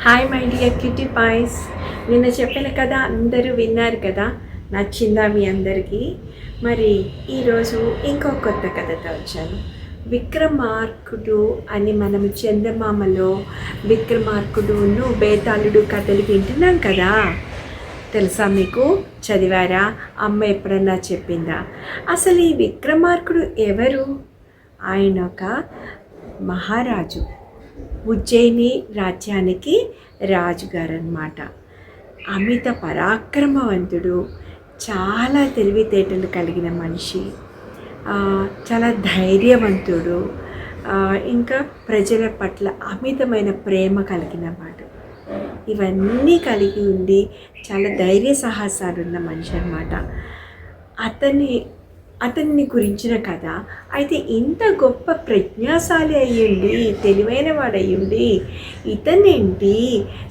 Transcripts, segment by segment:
Hi my dear kitty పాయ్స్ నిన్న చెప్పిన కథ అందరూ విన్నారు కదా? నచ్చిందా మీ అందరికీ? మరి ఈరోజు ఇంకో కొత్త కథతో వచ్చాను. విక్రమార్కుడు అని మనం చందమామలో విక్రమార్కుడును బేతాళుడు కథలు వింటున్నాం కదా? తెలుసా మీకు? చదివారా? అమ్మ ఎప్పుడన్నా చెప్పిందా? అసలు ఈ విక్రమార్కుడు ఎవరు? ఆయన ఒక మహారాజు. ఉజ్జయిని రాజ్యానికి రాజుగారు అనమాట అమిత పరాక్రమవంతుడు చాలా తెలివితేటలు కలిగిన మనిషి. చాలా ధైర్యవంతుడు. ఇంకా ప్రజల పట్ల అమితమైన ప్రేమ కలిగిన వాడు. ఇవన్నీ కలిగి ఉండి చాలా ధైర్య సాహసాలు ఉన్న మనిషి అనమాట అతని అతన్ని గురించిన కథ. అయితే ఇంత గొప్ప ప్రజ్ఞాశాలి అయ్యుండి తెలివైన వాడయ్యుండి ఇతనేంటి?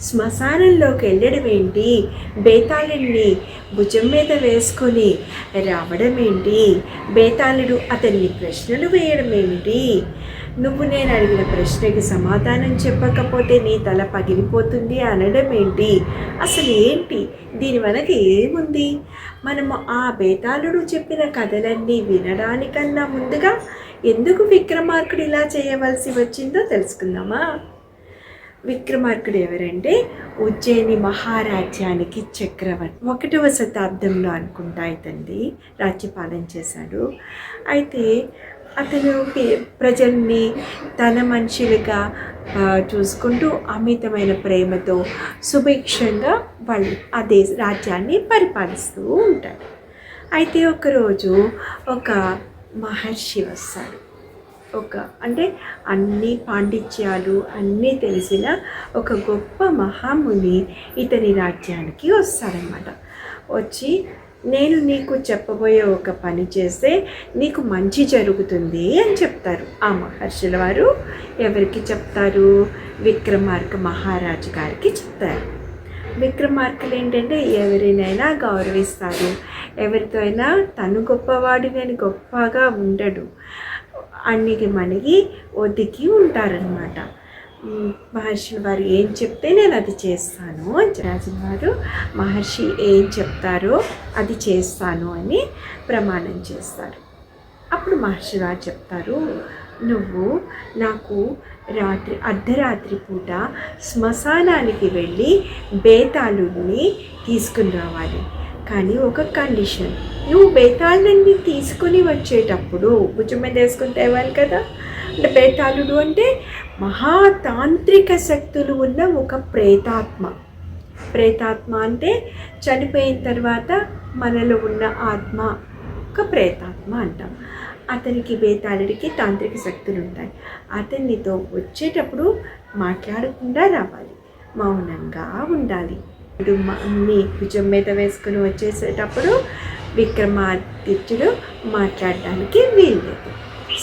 శ్మశానంలోకి వెళ్ళడం ఏంటి బేతాళుడిని భుజం మీద వేసుకొని రావడం ఏంటి బేతాళుడు అతన్ని ప్రశ్నలు వేయడం ఏమిటి నువ్వు నేను అడిగిన ప్రశ్నకి సమాధానం చెప్పకపోతే నీ తల పగిలిపోతుంది అనడం ఏంటి? అసలు ఏంటి? దీని వెనక ఏముంది? మనము ఆ బేతాళుడు చెప్పిన కథలన్నీ వినడానికన్నా ముందుగా ఎందుకు విక్రమార్కుడు ఇలా చేయవలసి వచ్చిందో తెలుసుకుందామా? విక్రమార్కుడు ఎవరంటే ఉజ్జయిని మహారాజ్యానికి చక్రవర్తి. ఒకటవ శతాబ్దంలో అనుకుంటా ఇతండి రాజ్యపాలన చేశాడు. అయితే అతను ప్రజల్ని తన మనుషులుగా చూసుకుంటూ అమితమైన ప్రేమతో సుభిక్షంగా వాళ్ళు ఆ దేశ రాజ్యాన్ని పరిపాలిస్తూ ఉంటాడు అయితే ఒకరోజు ఒక మహర్షి వస్తాడు. ఒక అంటే అన్ని పాండిత్యాలు అన్నీ తెలిసిన ఒక గొప్ప మహాముని ఇతని రాజ్యానికి వస్తాడనమాట. వచ్చి నేను నీకు చెప్పబోయే ఒక పని చేస్తే నీకు మంచి జరుగుతుంది అని చెప్తారు. ఆ మహర్షుల వారు ఎవరికి చెప్తారు? విక్రమార్క మహారాజు గారికి చెప్తారు. విక్రమార్కులు ఏంటంటే ఎవరినైనా గౌరవిస్తారు. ఎవరితో అయినా తను గొప్పవాడినని గొప్పగా ఉండడు. అన్నికి మనకి ఒదిగి ఉంటారనమాట మహర్షులు మహర్షి వారు ఏం చెప్తే నేను అది చేస్తాను అని రాజు వారు మహర్షి ఏం చెప్తారో అది చేస్తాను అని ప్రమాణం చేస్తారు. అప్పుడు మహర్షి వారు చెప్తారు నువ్వు నాకు రాత్రి అర్ధరాత్రి పూట శ్మశానానికి వెళ్ళి బేతాళుడిని తీసుకుని రావాలి. కానీ ఒక కండిషన్ నువ్వు బేతాళుడిని తీసుకుని వచ్చేటప్పుడు భుజం మీద వేసుకుని తేవాలి కదా. అంటే బేతాళుడు అంటే మహాతాంత్రిక శక్తులు ఉన్న ఒక ప్రేతాత్మ. ప్రేతాత్మ అంటే చనిపోయిన తర్వాత మనలో ఉన్న ఆత్మ ఒక ప్రేతాత్మ అంటాం. అతనికి బేతాళుడికి తాంత్రిక శక్తులు ఉంటాయి. అతనితో వచ్చేటప్పుడు మాట్లాడకుండా రావాలి. మౌనంగా ఉండాలి. ఇప్పుడు మ- భుజం మీద వేసుకుని వచ్చేసేటప్పుడు విక్రమాదిత్యుడు మాట్లాడడానికి వీల్లేదు.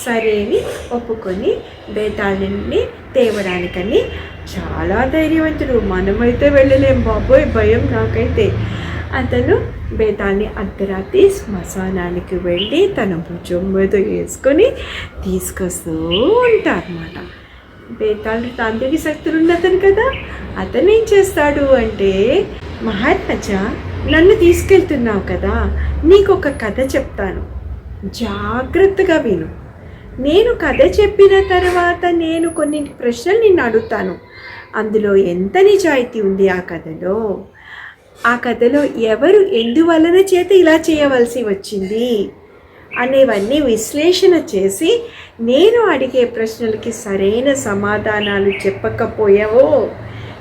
సరే అని ఒప్పుకొని బేతాళుని తేవడానికని చాలా ధైర్యవంతుడు. మనమైతే వెళ్ళలేం బాబోయ్ భయం నాకైతే. అతను బేతాన్ని అర్ధరాత్రి శ్మశానానికి వెళ్ళి తన భుజం మీద వేసుకొని తీసుకొస్తూ ఉంటారన్నమాట. బేతాళుడు తాంత్రిక శక్తులు ఉన్న అతను కదా. అతను ఏం చేస్తాడు అంటే మహాత్మజ నన్ను తీసుకెళ్తున్నావు కదా. నీకు ఒక కథ చెప్తాను. జాగ్రత్తగా విను. నేను కథ చెప్పిన తర్వాత నేను కొన్ని ప్రశ్నలు నిన్ను అడుగుతాను. అందులో ఎంత నిజాయితీ ఉంది ఆ కథలో? ఆ కథలో ఎవరు ఎందువలన చేత ఇలా చేయవలసి వచ్చింది? అనేవన్నీ విశ్లేషణ చేసి నేను అడిగే ప్రశ్నలకి సరైన సమాధానాలు చెప్పకపోయావో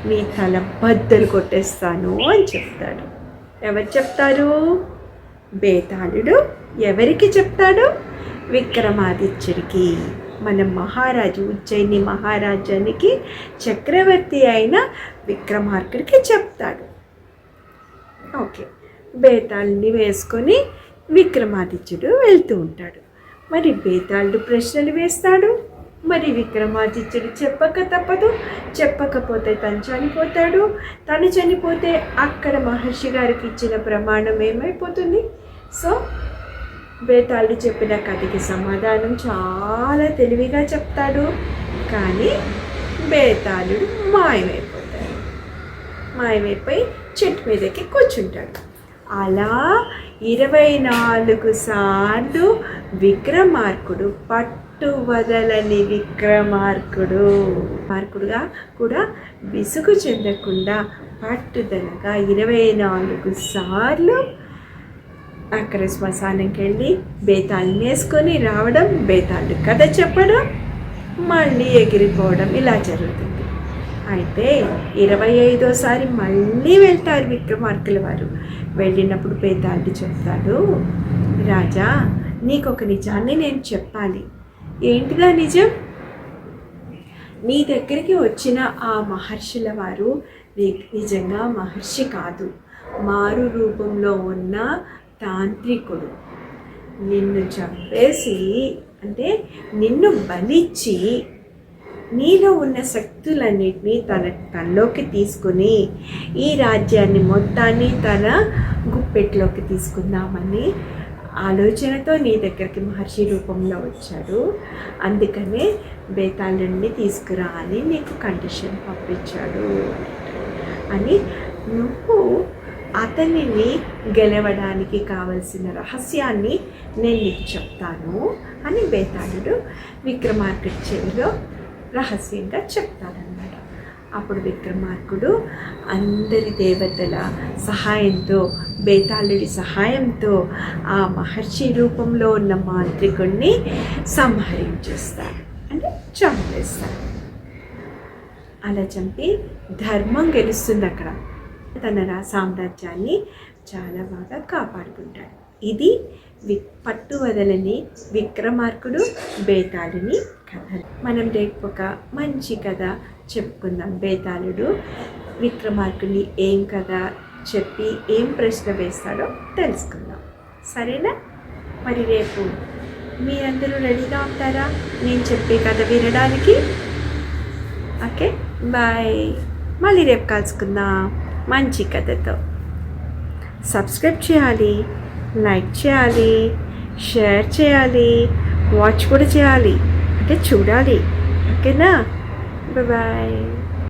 మీ తల బద్దలు కొట్టేస్తాను అని చెప్తాడు. ఎవరు చెప్తారు? బేతాళుడు ఎవరికి చెప్తాడు? విక్రమాదిత్యుడికి మన మహారాజు ఉజ్జయిని మహారాజానికి చక్రవర్తి అయిన విక్రమార్కుడికి చెప్తాడు. ఓకే. బేతాళుని వేసుకొని విక్రమాదిత్యుడు వెళ్తూ ఉంటాడు. మరి బేతాళుడు ప్రశ్నలు వేస్తాడు. మరి విక్రమాదిత్యుడు చెప్పక తప్పదు. చెప్పకపోతే తను చనిపోతాడు. తను చనిపోతే అక్కడ మహర్షి గారికి ఇచ్చిన ప్రమాణం ఏమైపోతుంది? సో బేతాళుడు చెప్పిన కథకి సమాధానం చాలా తెలివిగా చెప్తాడు. కానీ బేతాళుడు మాయమైపోతాడు. మాయమైపోయి చెట్టు మీదకి కూర్చుంటాడు. అలా ఇరవై నాలుగు సార్లు విక్రమార్కుడు పట్టు వదలని విక్రమార్కుడు. మార్కుడుగా కూడా విసుగు చెందకుండా పట్టుదలగా ఇరవై నాలుగు సార్లు అక్కడ శ్మశానంకి వెళ్ళి బేతాళం వేసుకొని రావడం బేతాళు కథ చెప్పడం మళ్ళీ ఎగిరిపోవడం ఇలా జరుగుతుంది. అయితే ఇరవై ఐదోసారి మళ్ళీ వెళ్తారు విక్రమార్కుల వారు. వెళ్ళినప్పుడు బేతాళుడు చెప్తాడు రాజా నీకు ఒక నిజాన్ని నేను చెప్పాలి. ఏంటిదా నిజం? నీ దగ్గరికి వచ్చిన ఆ మహర్షుల వారు నిజంగా మహర్షి కాదు. మారు రూపంలో ఉన్న తాంత్రికుడు. నిన్ను చంపేసి అంటే నిన్ను బలిచ్చి నీలో ఉన్న శక్తులన్నిటినీ తన తనలోకి తీసుకుని ఈ రాజ్యాన్ని మొత్తాన్ని తన గుప్పెట్లోకి తీసుకుందామని ఆలోచనతో నీ దగ్గరికి మహర్షి రూపంలో వచ్చాడు. అందుకనే బేతాళుణ్ణి తీసుకురా అని నీకు కండిషన్ పంపించాడు. అని నువ్వు అతనిని గెలవడానికి కావలసిన రహస్యాన్ని నేను నీకు చెప్తాను అని బేతాళుడు విక్రమార్కుడి చెవిలో రహస్యంగా చెప్తాడనమాట అప్పుడు విక్రమార్కుడు అందరి దేవతల సహాయంతో బేతాళుడి సహాయంతో ఆ మహర్షి రూపంలో ఉన్న మాంత్రికుణ్ణి సంహరించేస్తాడు అంటే చంపేస్తాడు అలా చంపి ధర్మం గెలుస్తుంది అక్కడ. తన సామ్రాజ్యాన్ని చాలా బాగా కాపాడుకుంటాడు. ఇది వి పట్టు వదలని విక్రమార్కుడు బేతాళుని కథ. మనం రేపు ఒక మంచి కథ చెప్పుకుందాం. బేతాళుడు విక్రమార్కుని ఏం కథ చెప్పి ఏం ప్రశ్న వేస్తాడో తెలుసుకుందాం. సరేనా? మరి రేపు మీరందరూ రెడీగా ఉంటారా? నేను చెప్పే కథ వినడానికి? ఓకే? బాయ్. మళ్ళీ రేపు కలుసుకుందాం. మంచి కథతో సబ్స్క్రైబ్ చేయాలి లైక్ చేయాలి షేర్ చేయాలి వాచ్ కూడా చేయాలి. అంటే చూడాలి. ఓకేనా? బాయ్